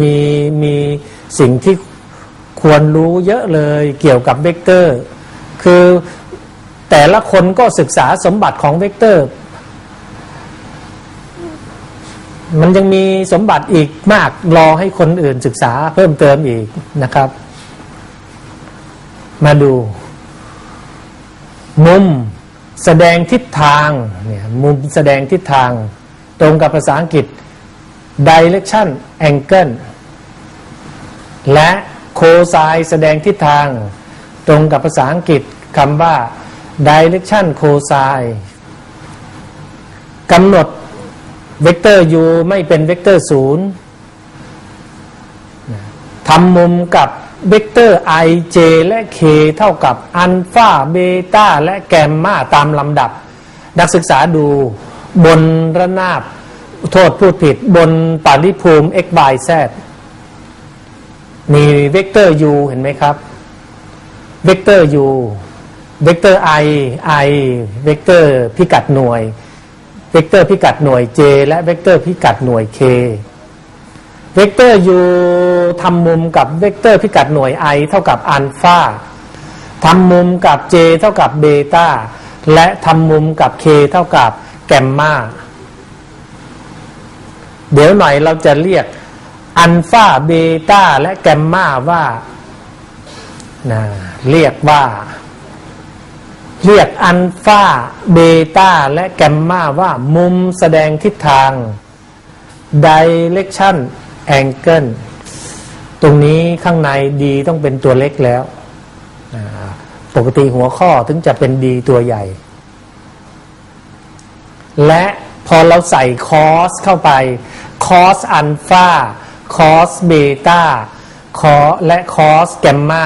มีมีสิ่งที่ควรรู้เยอะเลยเกี่ยวกับเวกเตอร์ คือแต่ละคนก็ศึกษาสมบัติของเวกเตอร์ มันยังมีสมบัติอีกมากรอให้คนอื่นศึกษาเพิ่มเติมอีกนะครับ มาดู มุมแสดงทิศทางเนี่ยมุมแสดงทิศทาง ตรงกับภาษาอังกฤษ direction angle และโคไซแสดงทิศทาง ตรงกับภาษาอังกฤษคำว่า direction cosine กำหนดเวกเตอร์ u ไม่เป็นเวกเตอร์ศูนย์ทำมุมกับเวกเตอร์ i j และ k เท่ากับอัลฟาเบต้าและแกมมาตามลำดับ นักศึกษาดูบนระนาบ โทษพูดผิดบนปาริภูมิ x y z มีเวกเตอร์ u เห็นไหมครับ เวกเตอร์ u เวกเตอร์ i i เวกเตอร์พิกัดหน่วย เวกเตอร์พิกัดหน่วย j และเวกเตอร์พิกัดหน่วย k เวกเตอร์ u ทำมุมกับเวกเตอร์พิกัดหน่วย i เท่ากับอัลฟาทำมุมกับ j เท่ากับเบต้าและทำมุมกับ k เท่ากับแกมมา เดี๋ยวหน่อยเราจะเรียกอัลฟาเบต้าและแกมมาว่านะเรียกว่า เรียกอัลฟาเบต้าและแกมมาว่ามุมแสดงทิศทาง direction angle ตรงนี้ข้างในดีต้องเป็นตัวเล็กแล้วปกติหัวข้อถึงจะเป็นดีตัวใหญ่ และ พอเราใส่คอสเข้าไปคอสอัลฟาคอสเบต้าคอและคอสแกมมา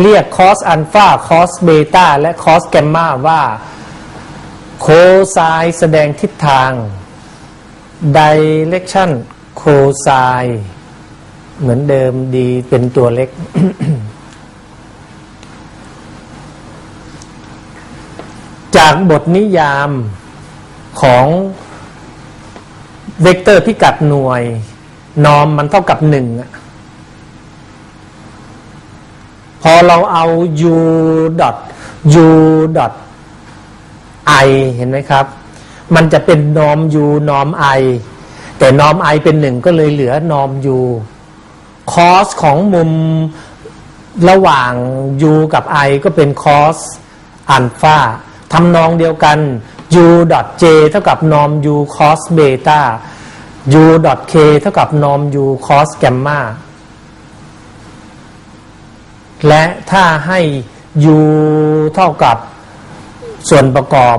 เรียกคอสอัลฟาคอสเบต้าและคอสแกมมาว่าโคไซแสดงทิศทาง direction cosine เหมือนเดิมดีเป็นตัวเล็ก จากบทนิยามของ เวกเตอร์พิกัดหน่วย นอมมันเท่ากับหนึ่งอะพอเราเอา u dot u dot i เห็นไหมครับ มันจะเป็นนอม u นอม i แต่นอม i เป็นหนึ่งก็เลยเหลือนอม u คอสของมุมระหว่าง u กับ i ก็เป็นคอสอัลฟาทำนองเดียวกัน u j เท่ากับนอม u cos เบต้า u k เท่ากับนอม u cos แกมมาและถ้าให้ u เท่ากับส่วนประกอบ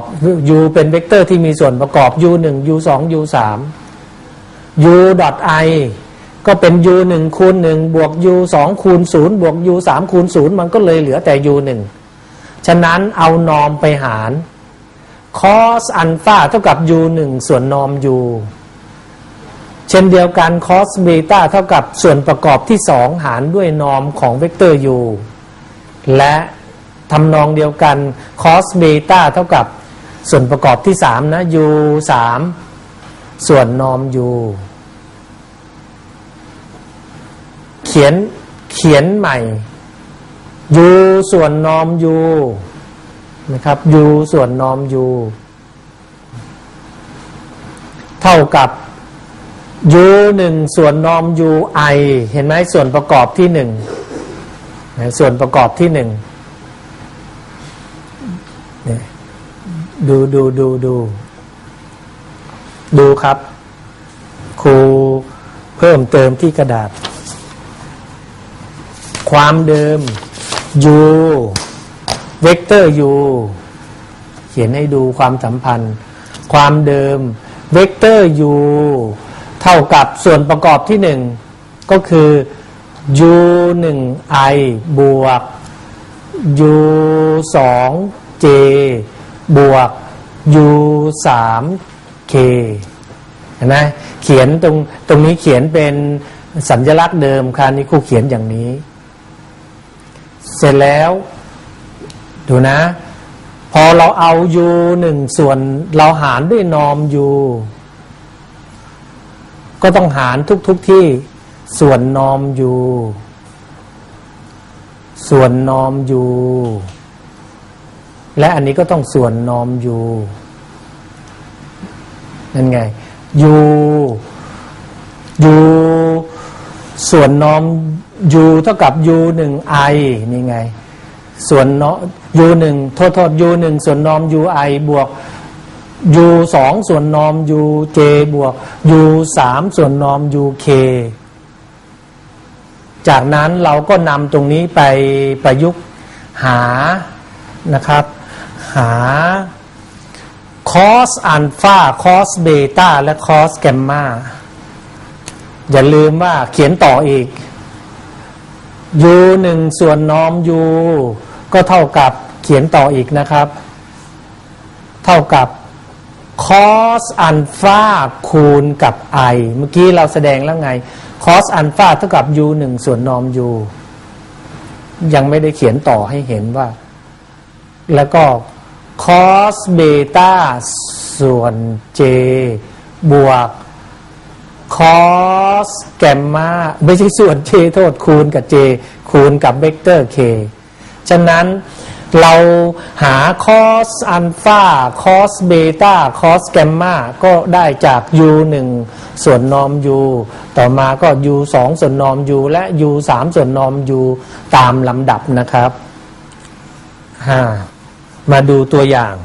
u เป็นเวกเตอร์ที่มีส่วนประกอบ u 1 u 2 u 3 u i ก็เป็น u 1คูณ1บวก u 2คูณ0บวก u 3คูณ0มันก็เลยเหลือแต่ u 1ฉะนั้นเอานอมไปหาร cos อัลฟาเท่ากับ u 1ส่วนนอม u เช่นเดียวกัน cos เบต้าเท่ากับส่วนประกอบที่2หารด้วยนอมของเวกเตอร์ u และทำนองเดียวกัน cos เบต้าเท่ากับส่วนประกอบที่3นะ u 3ส่วนนอม u เขียนเขียนใหม่ u ส่วนนอม u นะครับ u ส่วนนอม u เท่ากับ u หนึ่งส่วนนอม u i เห็นไหมส่วนประกอบที่หนึ่งส่วนประกอบที่หนึ่งดูดูดูดูดูครับ ครูเพิ่มเติมที่กระดาษ ความเดิม u เวกเตอร์ u เขียนให้ดูความสัมพันธ์ ความเดิมเวกเตอร์ u เท่ากับส่วนประกอบที่หนึ่งก็คือ u 1 i บวก u 2 j บวก u 3 k เห็นไหมเขียนตรงตรงนี้เขียนเป็นสัญลักษณ์เดิมคราวนี้ครูเขียนอย่างนี้ เสร็จแล้ว ดูนะ พอเราเอา u หนึ่งส่วนเราหารด้วยนอม u ก็ต้องหารทุกทุกที่ส่วนนอมยูส่วนนอมยูและอันนี้ก็ต้องส่วนนอมยูนั่นไงยูยูส่วนนอมยูเท่ากับยูหนึ่งไอนี่ไง ส่วนเนาะยูหนึ่งโทษโทษยูหนึ่งส่วนนอมยูไอบวกยูสองส่วนนอมยูเจบวกยูสามส่วนนอมยูเคจากนั้นเราก็นำตรงนี้ไปประยุกต์หานะครับ หาคอสอัลฟาคอสเบต้าและคอสแกมมาอย่าลืมว่าเขียนต่ออีก u หนึ่งส่วนนอม u ก็เท่ากับเขียนต่ออีกนะครับ เท่ากับ cos อัลฟาคูณกับ i เมื่อกี้เราแสดงแล้วไง cos อัลฟาเท่ากับ u หนึ่งส่วนนอม u ยังไม่ได้เขียนต่อให้เห็นว่า แล้วก็ cos เบต้าส่วน j บวก cos แกมมาไม่ใช่ส่วน j โทษคูณกับ j คูณกับเวกเตอร์ k ฉะนั้นเราหาคอสอัลฟาคอสเบต้าคอสแกมมาก็ได้จาก u 1ส่วนนอม u ต่อมาก็ u 2ส่วนนอม u และ u 3ส่วนนอม u ตามลำดับนะครับ มาดูตัวอย่าง